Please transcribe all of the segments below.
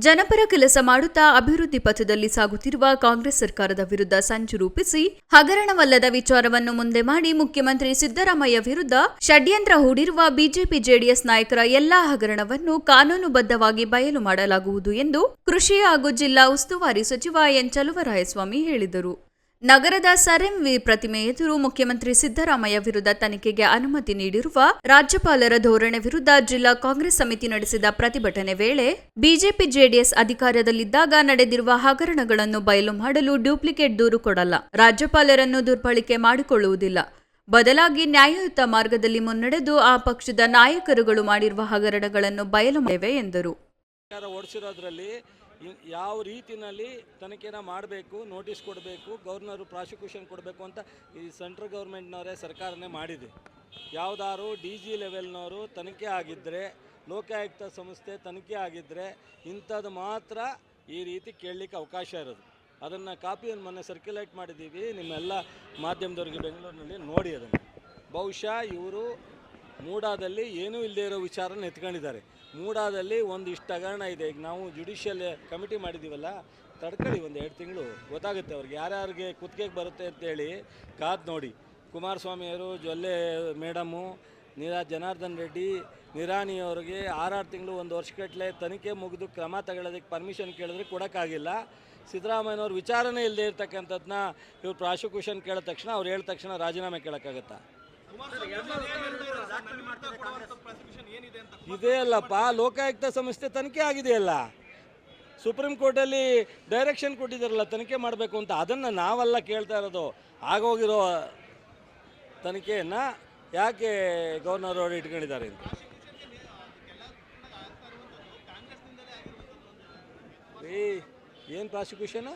ಜನಪರ ಕೆಲಸ ಮಾಡುತ್ತಾ ಅಭಿವೃದ್ಧಿ ಪಥದಲ್ಲಿ ಸಾಗುತ್ತಿರುವ ಕಾಂಗ್ರೆಸ್ ಸರ್ಕಾರದ ವಿರುದ್ಧ ಸಂಚು ರೂಪಿಸಿ ಹಗರಣವಲ್ಲದ ವಿಚಾರವನ್ನು ಮುಂದೆ ಮಾಡಿ ಮುಖ್ಯಮಂತ್ರಿ ಸಿದ್ದರಾಮಯ್ಯ ವಿರುದ್ಧ ಷಡ್ಯಂತ್ರ ಹೂಡಿರುವ ಬಿಜೆಪಿ ಜೆಡಿಎಸ್ ನಾಯಕರ ಎಲ್ಲಾ ಹಗರಣವನ್ನು ಕಾನೂನುಬದ್ಧವಾಗಿ ಬಯಲು ಮಾಡಲಾಗುವುದು ಎಂದು ಕೃಷಿ ಹಾಗೂ ಜಿಲ್ಲಾ ಉಸ್ತುವಾರಿ ಸಚಿವ ಎನ್ ಚಲುವರಾಯಸ್ವಾಮಿ ಹೇಳಿದರು. ನಗರದ ಸರ್ ಎಂವಿ ಪ್ರತಿಮೆ ಎದುರು ಮುಖ್ಯಮಂತ್ರಿ ಸಿದ್ದರಾಮಯ್ಯ ವಿರುದ್ಧ ತನಿಖೆಗೆ ಅನುಮತಿ ನೀಡಿರುವ ರಾಜ್ಯಪಾಲರ ಧೋರಣೆ ವಿರುದ್ಧ ಜಿಲ್ಲಾ ಕಾಂಗ್ರೆಸ್ ಸಮಿತಿ ನಡೆಸಿದ ಪ್ರತಿಭಟನೆ ವೇಳೆ ಬಿಜೆಪಿ ಜೆಡಿಎಸ್ ಅಧಿಕಾರದಲ್ಲಿದ್ದಾಗ ನಡೆದಿರುವ ಹಗರಣಗಳನ್ನು ಬಯಲು ಮಾಡಲು ಡ್ಯೂಪ್ಲಿಕೇಟ್ ದೂರು ಕೊಡಲ್ಲ. ರಾಜ್ಯಪಾಲರನ್ನು ದುರ್ಬಳಕೆ ಮಾಡಿಕೊಳ್ಳುವುದಿಲ್ಲ. ಬದಲಾಗಿ ನ್ಯಾಯಯುತ ಮಾರ್ಗದಲ್ಲಿ ಮುನ್ನಡೆದು ಆ ಪಕ್ಷದ ನಾಯಕರುಗಳು ಮಾಡಿರುವ ಹಗರಣಗಳನ್ನು ಬಯಲು ಮಾಡಿವೆ ಎಂದರು. ಯಾವ ರೀತಿನಲ್ಲಿ ತನಿಖೆನ ಮಾಡಬೇಕು, ನೋಟಿಸ್ ಕೊಡಬೇಕು ಗವರ್ನರು ಪ್ರಾಸಿಕ್ಯೂಷನ್ ಕೊಡಬೇಕು ಅಂತ ಈ ಸೆಂಟ್ರಲ್ ಗೌರ್ಮೆಂಟ್ನವರೇ ಸರ್ಕಾರನೇ ಮಾಡಿದೆ. ಯಾವುದಾದ್ರು ಡಿ ಜಿ ಲೆವೆಲ್ನವರು ತನಿಖೆ ಆಗಿದ್ದರೆ ಲೋಕಾಯುಕ್ತ ಸಂಸ್ಥೆ ತನಿಖೆ ಆಗಿದ್ದರೆ ಇಂಥದ್ದು ಮಾತ್ರ ಈ ರೀತಿ ಕೇಳಲಿಕ್ಕೆ ಅವಕಾಶ ಇರೋದು. ಅದನ್ನು ಕಾಪಿಯನ್ನು ಮೊನ್ನೆ ಸರ್ಕ್ಯುಲೇಟ್ ಮಾಡಿದ್ದೀವಿ, ನಿಮ್ಮೆಲ್ಲ ಮಾಧ್ಯಮದವ್ರಿಗೆ ಬೆಂಗಳೂರಿನಲ್ಲಿ ನೋಡಿ ಅದನ್ನು. ಬಹುಶಃ ಇವರು ಮೂಡಾದಲ್ಲಿ ಏನೂ ಇಲ್ಲದೆ ಇರೋ ವಿಚಾರನ ಎತ್ಕೊಂಡಿದ್ದಾರೆ. ಮೂಡಾದಲ್ಲಿ ಒಂದಿಷ್ಟು ಹಗರಣ ಇದೆ. ಈಗ ನಾವು ಜುಡಿಷಿಯಲ್ ಕಮಿಟಿ ಮಾಡಿದ್ದೀವಲ್ಲ ತಡ್ಕೊಳ್ಳಿ ಒಂದು ಎರಡು ತಿಂಗಳು, ಗೊತ್ತಾಗುತ್ತೆ ಅವ್ರಿಗೆ. ಯಾರ್ಯಾರಿಗೆ ಕುತ್ತಿಗೆಗೆ ಬರುತ್ತೆ ಅಂತೇಳಿ ಕಾದು ನೋಡಿ. ಕುಮಾರಸ್ವಾಮಿಯವರು ಜೊಲ್ಲೆ ಮೇಡಮು, ನಿರಾ ಜನಾರ್ದನ್ ರೆಡ್ಡಿ ನಿರಾಣಿಯವ್ರಿಗೆ ಆರಾರು ತಿಂಗಳು ಒಂದು ವರ್ಷಗಟ್ಟಲೆ ತನಿಖೆ ಮುಗಿದು ಕ್ರಮ ತಗೊಳ್ಳೋದಕ್ಕೆ ಪರ್ಮಿಷನ್ ಕೇಳಿದ್ರೆ ಕೊಡೋಕ್ಕಾಗಿಲ್ಲ. ಸಿದ್ದರಾಮಯ್ಯನವ್ರ ವಿಚಾರನೇ ಇಲ್ಲದೆ ಇರ್ತಕ್ಕಂಥದ್ದನ್ನ ಇವ್ರು ಪ್ರಾಸಿಕ್ಯೂಷನ್ ಕೇಳಿದ ತಕ್ಷಣ ಅವ್ರು ಹೇಳಿದ ತಕ್ಷಣ ರಾಜೀನಾಮೆ ಕೇಳೋಕ್ಕಾಗತ್ತಾ? ಇದೇ ಅಲ್ಲಪ್ಪ, ಲೋಕಾಯುಕ್ತ ಸಂಸ್ಥೆ ತನಿಖೆ ಆಗಿದೆಯಲ್ಲ ಸುಪ್ರೀಂ ಕೋರ್ಟಲ್ಲಿ ಡೈರೆಕ್ಷನ್ ಕೊಟ್ಟಿದ್ದಾರಲ್ಲ, ತನಿಖೆ ಮಾಡಬೇಕು ಅಂತ. ಅದನ್ನು ನಾವೆಲ್ಲ ಕೇಳ್ತಾ ಇರೋದು. ಆಗೋಗಿರೋ ತನಿಖೆಯನ್ನು ಯಾಕೆ ಗವರ್ನರ್ ಅವರು ಇಟ್ಕೊಂಡಿದ್ದಾರೆ ಅಂತ. ಏನು ಪ್ರಾಸಿಕ್ಯೂಷನ್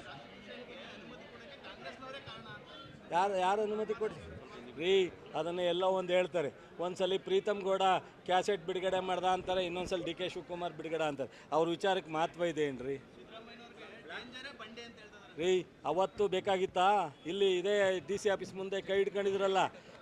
ಯಾರು ಯಾರು ಅನುಮತಿ ಕೊಡಿ ರೀ, ಅದನ್ನು ಎಲ್ಲ ಒಂದು ಹೇಳ್ತಾರೆ. ಒಂದ್ಸಲಿ ಪ್ರೀತಮ್ ಗೌಡ ಕ್ಯಾಸೆಟ್ ಬಿಡುಗಡೆ ಮಾಡ್ದ ಅಂತಾರೆ, ಇನ್ನೊಂದ್ಸಲ ಡಿ ಕೆ ಶಿವಕುಮಾರ್ ಬಿಡುಗಡೆ ಅಂತಾರೆ. ಅವ್ರ ವಿಚಾರಕ್ಕೆ ಮಹತ್ವ ಇದೆ ಏನ್ರಿ? ರೀ ಅವತ್ತು ಬೇಕಾಗಿತ್ತಾ? ಇಲ್ಲಿ ಇದೇ ಡಿ ಸಿ ಆಫೀಸ್ ಮುಂದೆ ಕೈ ಹಿಡ್ಕೊಂಡಿದ್ರಲ್ಲ.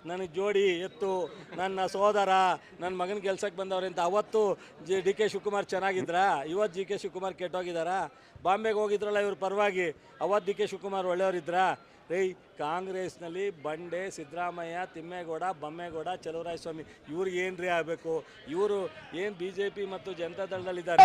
ನನಗೆ ಜೋಡಿ ಎತ್ತು, ನನ್ನ ಸೋದರ ನನ್ನ ಮಗನ ಕೆಲ್ಸಕ್ಕೆ ಬಂದವ್ರೆ ಅಂತ ಅವತ್ತು ಜಿ, ಡಿ ಕೆ ಶಿವಕುಮಾರ್ ಚೆನ್ನಾಗಿದ್ರಾ? ಇವತ್ತು ಜಿ ಕೆ ಶಿವಕುಮಾರ್ ಕೆಟ್ಟೋಗಿದ್ದಾರಾ ಬಾಂಬೆಗೆ ಹೋಗಿದ್ರಲ್ಲ ಇವ್ರ ಪರವಾಗಿ. ಅವತ್ತು ಡಿ ಕೆ ಶಿವಕುಮಾರ್ ಒಳ್ಳೆಯವರಿದ್ರಾ? ರೀ, ಕಾಂಗ್ರೆಸ್ನಲ್ಲಿ ಬಂಡೆ, ಸಿದ್ದರಾಮಯ್ಯ, ತಿಮ್ಮೇಗೌಡ, ಬಮ್ಮೇಗೌಡ, ಚಲುವರಾಯಸ್ವಾಮಿ, ಇವ್ರಿಗೆ ಏನು ರೀ ಆಗಬೇಕು? ಇವರು ಏನು ಬಿ ಜೆ ಪಿ ಮತ್ತು ಜನತಾ ದಳದಲ್ಲಿದ್ದಾರೆ?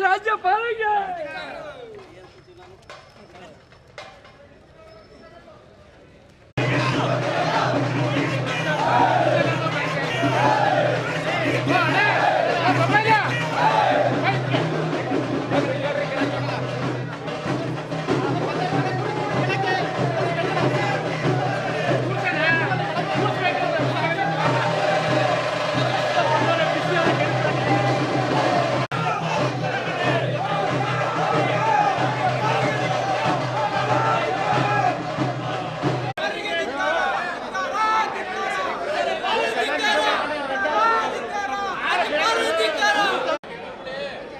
રાજ્યપાલ Yeah.